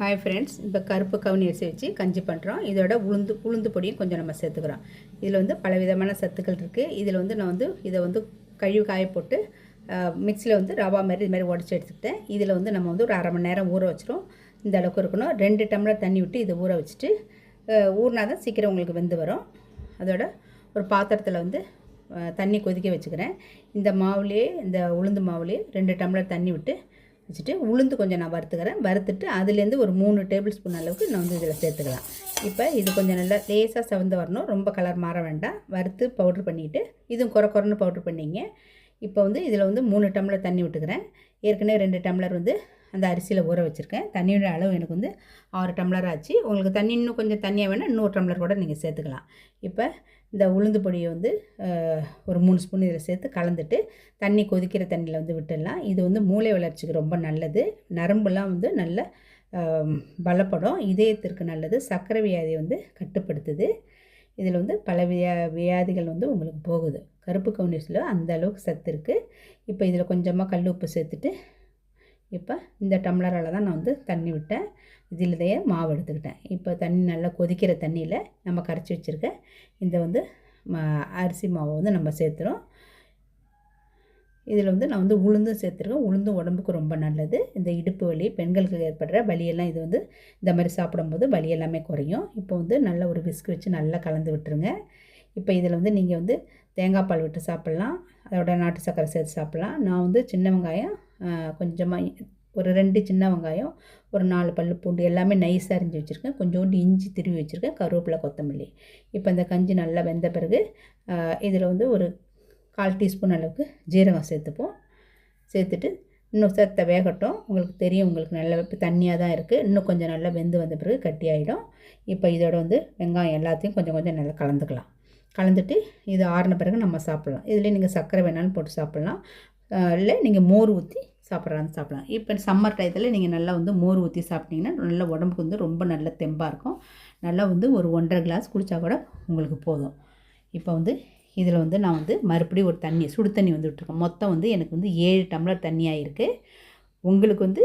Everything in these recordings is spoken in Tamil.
ஹாய் ஃப்ரெண்ட்ஸ் இப்போ கருப்பு கவுனி அரிசி வச்சு கஞ்சி பண்ணுறோம் இதோட உளுந்து உளுந்து பொடியும் கொஞ்சம் நம்ம சேர்த்துக்கிறோம். இதில் வந்து பல விதமான சத்துக்கள் இருக்குது இதில் வந்து நான் வந்து இதை வந்து கழுவி காய போட்டு மிக்சியில் வந்து ரவா மாதிரி இது மாதிரி உடச்சி எடுத்துக்கிட்டேன். இதில் வந்து நம்ம வந்து ஒரு அரை மணி நேரம் ஊற வச்சிரும். இந்த அளவுக்கு இருக்கணும். ரெண்டு டம்ளர் தண்ணி விட்டு இதை ஊற வச்சுட்டு ஊறினா தான் சீக்கிரம் உங்களுக்கு வெந்து வரும். அதோட ஒரு பாத்திரத்தில் வந்து தண்ணி கொதிக்க வச்சுக்கிறேன். இந்த மாவுலேயே இந்த உளுந்து மாவுலேயே ரெண்டு டம்ளர் தண்ணி விட்டு வச்சுட்டு உளுந்து கொஞ்சம் நான் வறுத்துக்கிறேன். வறுத்துட்டு அதுலேருந்து ஒரு மூணு டேபிள் ஸ்பூன் அளவுக்கு நான் வந்து இதில் சேர்த்துக்கலாம். இப்போ இது கொஞ்சம் நல்லா லேசாக செவந்து வரணும். ரொம்ப கலர் மாற வேண்டாம். வறுத்து பவுட்ரு பண்ணிவிட்டு இதுவும் குறை குறைன்னு பவுட்ரு பண்ணிங்க. இப்போ வந்து இதில் வந்து மூணு டம்ளர் தண்ணி விட்டுக்கிறேன். ஏற்கனவே ரெண்டு டம்ளர் வந்து அந்த அரிசியில் ஊற வச்சுருக்கேன். தண்ணியோட அளவு எனக்கு வந்து ஆறு டம்ளர் ஆச்சு. உங்களுக்கு தண்ணி இன்னும் கொஞ்சம் தண்ணியாக வேணால் இன்னொரு டம்ளர் கூட நீங்கள் சேர்த்துக்கலாம். இப்போ இந்த உளுந்து பொடியை வந்து ஒரு மூணு ஸ்பூன் இதில் சேர்த்து கலந்துட்டு தண்ணி கொதிக்கிற தண்ணியில் வந்து விட்டுடலாம். இது வந்து மூளை வளர்ச்சிக்கு ரொம்ப நல்லது. நரம்புலாம் வந்து நல்ல பலப்படும். இதயத்திற்கு நல்லது. சர்க்கரை வியாதியை வந்து கட்டுப்படுத்துது. இதில் வந்து பல வியா வியாதிகள் வந்து உங்களுக்கு போகுது. கருப்பு கவுனிஸில் அந்த அளவுக்கு சத்து இருக்குது இப்போ இதில் கொஞ்சமாக கல் உப்பு சேர்த்துட்டு இப்போ இந்த டம்ளரால் தான் நான் வந்து தண்ணி விட்டேன். இதிலேயே மாவு எடுத்துக்கிட்டேன். இப்போ தண்ணி நல்லா கொதிக்கிற தண்ணியில் நம்ம கரைச்சி வச்சுருக்க இந்த வந்து அரிசி மாவை வந்து நம்ம சேர்த்துறோம். இதில் வந்து நான் வந்து உளுந்தும் சேர்த்துருக்கேன். உளுந்தும் உடம்புக்கு ரொம்ப நல்லது. இந்த இடுப்பு வலி பெண்களுக்கு ஏற்படுற வலியெல்லாம் இது வந்து இந்த மாதிரி சாப்பிடும்போது வலி எல்லாமே குறையும். இப்போ வந்து நல்ல ஒரு விஸ்க் வச்சு நல்லா கலந்து விட்டுருங்க. இப்போ இதில் வந்து நீங்கள் வந்து தேங்காய் பால் விட்டு சாப்பிட்லாம். அதோட நாட்டு சர்க்கரை சேர்த்து சாப்பிட்லாம். நான் வந்து சின்ன வெங்காயம் கொஞ்சமாக ஒரு ரெண்டு சின்ன வெங்காயம் ஒரு நாலு பல் பூண்டு எல்லாமே நைஸாக அரிஞ்சு வச்சுருக்கேன். கொஞ்சோண்டு இஞ்சி திருவி வச்சுருக்கேன். கருவேப்பிலை கொத்தமல்லி. இப்போ இந்த கஞ்சி நல்லா வெந்த பிறகு இதில் வந்து ஒரு கால் டீஸ்பூன் அளவுக்கு ஜீரகம் சேர்த்துப்போம். சேர்த்துட்டு இன்னும் சேர்த்த வேகட்டும். உங்களுக்கு தெரியும் உங்களுக்கு நல்ல தண்ணியாக தான் இருக்குது இன்னும் கொஞ்சம் நல்லா வெந்து வந்த பிறகு கட்டி ஆகிடும் இப்போ இதோட வந்து வெங்காயம் எல்லாத்தையும் கொஞ்சம் கொஞ்சம் நல்லா கலந்துக்கலாம். கலந்துட்டு இது ஆறின பிறகு நம்ம சாப்பிட்லாம். இதில் நீங்கள் சர்க்கரை வேணாலும் போட்டு சாப்பிட்லாம். இல்லை நீங்கள் மோர் ஊற்றி சாப்பிட்றான்னு சாப்பிட்லாம். இப்போ சம்மர் டயத்தில் நீங்கள் நல்லா வந்து மோர் ஊற்றி சாப்பிட்டீங்கன்னா நல்ல உடம்புக்கு வந்து ரொம்ப நல்ல தெம்பாக இருக்கும். நல்லா வந்து ஒரு ஒன்றரை கிளாஸ் குடித்தா கூட உங்களுக்கு போதும். இப்போ வந்து இதில் வந்து நான் வந்து மறுபடியும் ஒரு தண்ணி சுடு தண்ணி வந்து விட்டுருக்கேன். மொத்தம் வந்து எனக்கு வந்து ஏழு டம்ளர் தண்ணி ஆகிருக்கு உங்களுக்கு வந்து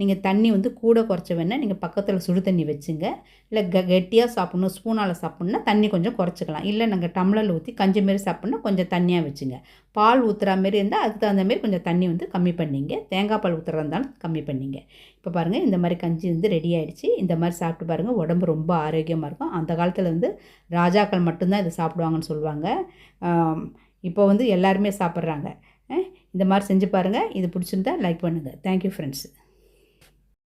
நீங்கள் தண்ணி வந்து கூட குறைச்ச வேணால் நீங்கள் பக்கத்தில் சுடு தண்ணி வச்சுங்க. இல்லை க கெட்டியாக சாப்பிட்ணும் ஸ்பூனால் சாப்பிட்ணுன்னா தண்ணி கொஞ்சம் குறைச்சிக்கலாம். இல்லை நாங்கள் டம்ளரில் ஊற்றி கஞ்சி மாரி சாப்பிட்ணுன்னா கொஞ்சம் தண்ணியாக வச்சுங்க. பால் ஊற்றுற மாரி இருந்தால் அதுக்கு தகுந்த மாரி கொஞ்சம் தண்ணி வந்து கம்மி பண்ணிங்க. தேங்காய் பால் ஊற்றுறதா இருந்தாலும் கம்மி பண்ணிங்க. இப்போ பாருங்கள் இந்த மாதிரி கஞ்சி வந்து ரெடி ஆகிடுச்சு இந்த மாதிரி சாப்பிட்டு பாருங்கள் உடம்பு ரொம்ப ஆரோக்கியமாக இருக்கும். அந்த காலத்தில் வந்து ராஜாக்கள் மட்டும்தான் இதை சாப்பிடுவாங்கன்னு சொல்லுவாங்க. இப்போ வந்து எல்லாருமே சாப்பிட்றாங்க. இந்த மாதிரி செஞ்சு பாருங்கள் இது பிடிச்சிருந்தா லைக் பண்ணுங்கள் தேங்க்யூ ஃப்ரெண்ட்ஸ்